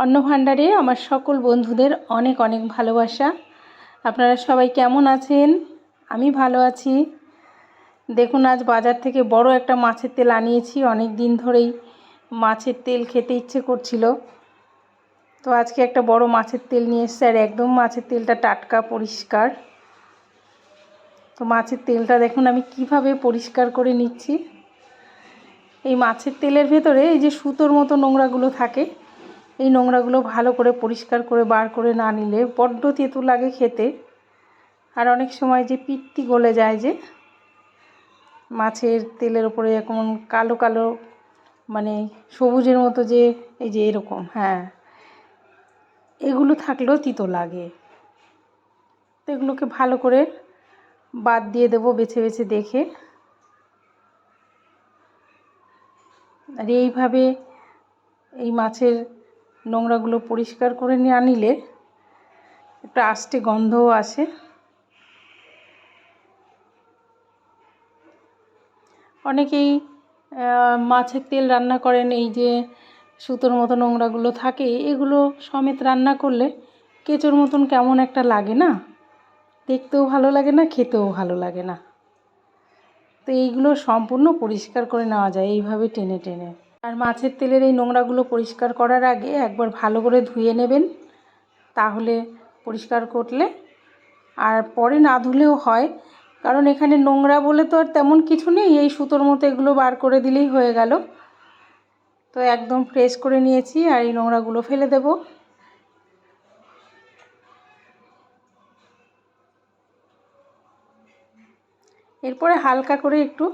অন্ন ভাণ্ডারে আমার সকল বন্ধুদের অনেক অনেক ভালোবাসা। আপনারা সবাই কেমন আছেন? আমি ভালো আছি। দেখুন, আজ বাজার থেকে বড় একটা মাছের তেল আনিয়েছি। অনেক দিন ধরেই মাছের তেল খেতে ইচ্ছে করছিল। তো আজকে একটা বড় মাছের তেল নিয়ে এসছে আর একদম মাছের তেলটা টাটকা, পরিষ্কার। তো মাছের তেলটা দেখুন, আমি কীভাবে পরিষ্কার করে নিচ্ছি। এই মাছের তেলের ভেতরে এই যে সুতোর মতো নোংরাগুলো থাকে এই নোংরাগুলো ভালো করে পরিষ্কার করে বার করে না নিলে বড্ড তেঁতু লাগে খেতে। আর অনেক সময় যে পিত্তি গলে যায় যে, মাছের তেলের ওপরে এখন কালো কালো মানে সবুজের মতো যে, এই যে এরকম হ্যাঁ। এগুলো থাকলেও তিতো লাগে। তো এগুলোকে ভালো করে বাদ দিয়ে দেবো বেছে বেছে দেখে। আর এইভাবে এই মাছের নোংরাগুলো পরিষ্কার করে নিয়ে আনিলে একটা আষ্টে গন্ধও আসে। অনেকেই মাছের তেল রান্না করেন, এই যে সুতোর মতো নোংরাগুলো থাকে, এগুলো সমেত রান্না করলে কেঁচোর মতন কেমন একটা লাগে না? দেখতেও ভালো লাগে না, খেতেও ভালো লাগে না। তো এইগুলো সম্পূর্ণ পরিষ্কার করে নেওয়া যায়, এইভাবে টেনে টেনে। আর মাছের তেলের এই নোংরাগুলো পরিষ্কার করার আগে একবার ভালো করে ধুয়ে নেবেন, তাহলে পরিষ্কার করলে। আর পরে না ধুলেও হয়, কারণ এখানে নোংরা বলে তো আর তেমন কিছু নেই, এই সুতোর মতো এগুলো বার করে দিলেই হয়ে গেল। তো একদম ফ্রেশ করে নিয়েছি আর এই নোংরাগুলো ফেলে দেব। এরপরে হালকা করে একটু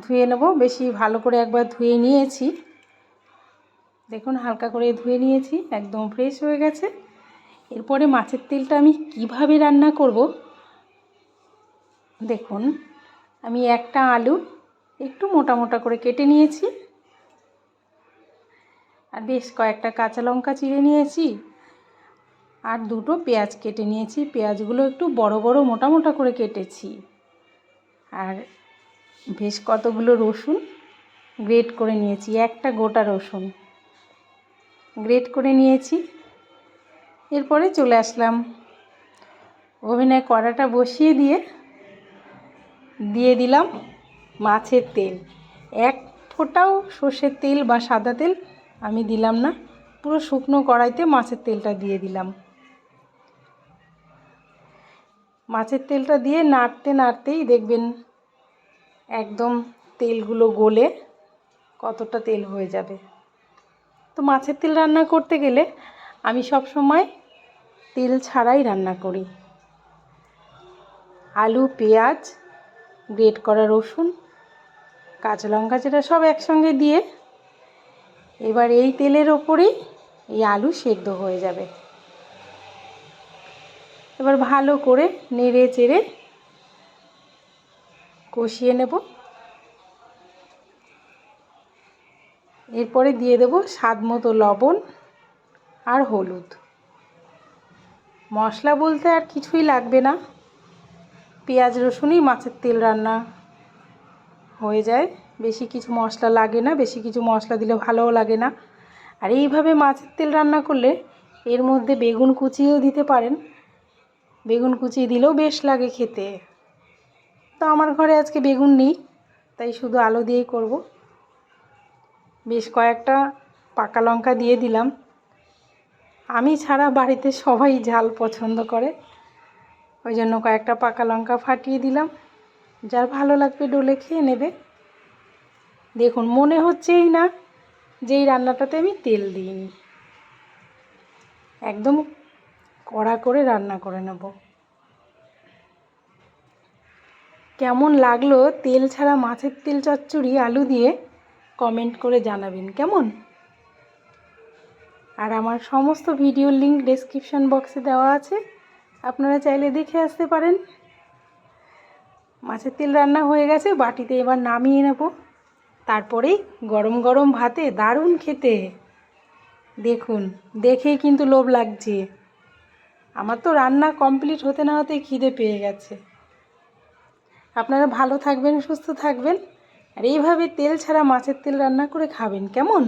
ধুয়ে নেব। বেশি ভালো করে একবার ধুয়ে নিয়েছি। দেখুন, হালকা করে ধুয়ে নিয়েছি, একদম ফ্রেশ হয়ে গেছে। এরপরে মাছের তেলটা আমি কীভাবে রান্না করব? দেখুন, আমি একটা আলু একটু মোটা মোটা করে কেটে নিয়েছি। আর বেশ কয়েকটা কাঁচা লঙ্কা চিড়ে নিয়েছি। আর দুটো পেঁয়াজ কেটে নিয়েছি। পেঁয়াজগুলো একটু বড় বড় মোটা মোটা করে কেটেছি। আর বেশ কতগুলো রসুন গ্রেট করে নিয়েছি, একটা গোটা রসুন গ্রেট করে নিয়েছি। এরপরে চলে আসলাম ওভেনে কড়াটা বসিয়ে দিয়ে দিয়ে দিলাম মাছের তেল। এক ফোঁটাও সর্ষের তেল বা সাদা তেল আমি দিলাম না, পুরো শুকনো কড়াইতে মাছের তেলটা দিয়ে দিলাম। মাছের তেলটা দিয়ে নাড়তে নাড়তেই দেখবেন একদম তেলগুলো গলে কতটা তেল হয়ে যাবে। তো মাছের তেল রান্না করতে গেলে আমি সব সময় তেল ছাড়াই রান্না করি। আলু, পেঁয়াজ, গ্রেট করা রসুন, কাঁচা লঙ্কা যেটা সব একসঙ্গে দিয়ে এবার এই তেলের ওপরেই এই আলু সেদ্ধ হয়ে যাবে। এবার ভালো করে নেড়ে চেড়ে কষিয়ে নেব। এরপরে দিয়ে দেব স্বাদ মতো লবণ আর হলুদ। মশলা বলতে আর কিছুই লাগবে না। পেঁয়াজ, রসুনই মাছের তেল রান্না হয়ে যায়। বেশি কিছু মশলা লাগে না, বেশি কিছু মশলা দিলে ভালোও লাগে না। আর এইভাবে মাছের তেল রান্না করলে এর মধ্যে বেগুন কুচিয়েও দিতে পারেন। বেগুন কুচিয়ে দিলেও বেশ লাগে খেতে। তো আমার ঘরে আজকে বেগুন নেই, তাই শুধু আলু দিয়েই করব। বেশ কয়েকটা পাকা লঙ্কা দিয়ে দিলাম। আমি ছাড়া বাড়িতে সবাই ঝাল পছন্দ করে, ওই জন্য কয়েকটা পাকা লঙ্কা ফাটিয়ে দিলাম। যার ভালো লাগবে ডোলে খেয়ে নেবে। দেখুন, মনে হচ্ছেই না যে এই রান্নাটাতে আমি তেল দিইনি। একদম কড়া করে রান্না করে নেব। কেমন লাগল তেল ছাড়া মাছের তেল চচ্চড়ি আলু দিয়ে? কমেন্ট করে জানাবেন, কেমন? আর আমার সমস্ত ভিডিও লিঙ্ক ডেসক্রিপশান বক্সে দেওয়া আছে, আপনারা চাইলে দেখে আসতে পারেন। মাছের তেল রান্না হয়ে গেছে, বাটিতে এবার নামিয়ে নেব। তারপরেই গরম গরম ভাতে দারুণ খেতে। দেখুন, দেখেই কিন্তু লোভ লাগছে। আমার তো রান্না কমপ্লিট হতে না হতেই খিদে পেয়ে গেছে। আপনারা ভালো থাকবেন, সুস্থ থাকবেন। আর এইভাবে তেল ছাড়া মাছের তেল রান্না করে খাবেন, কেমন?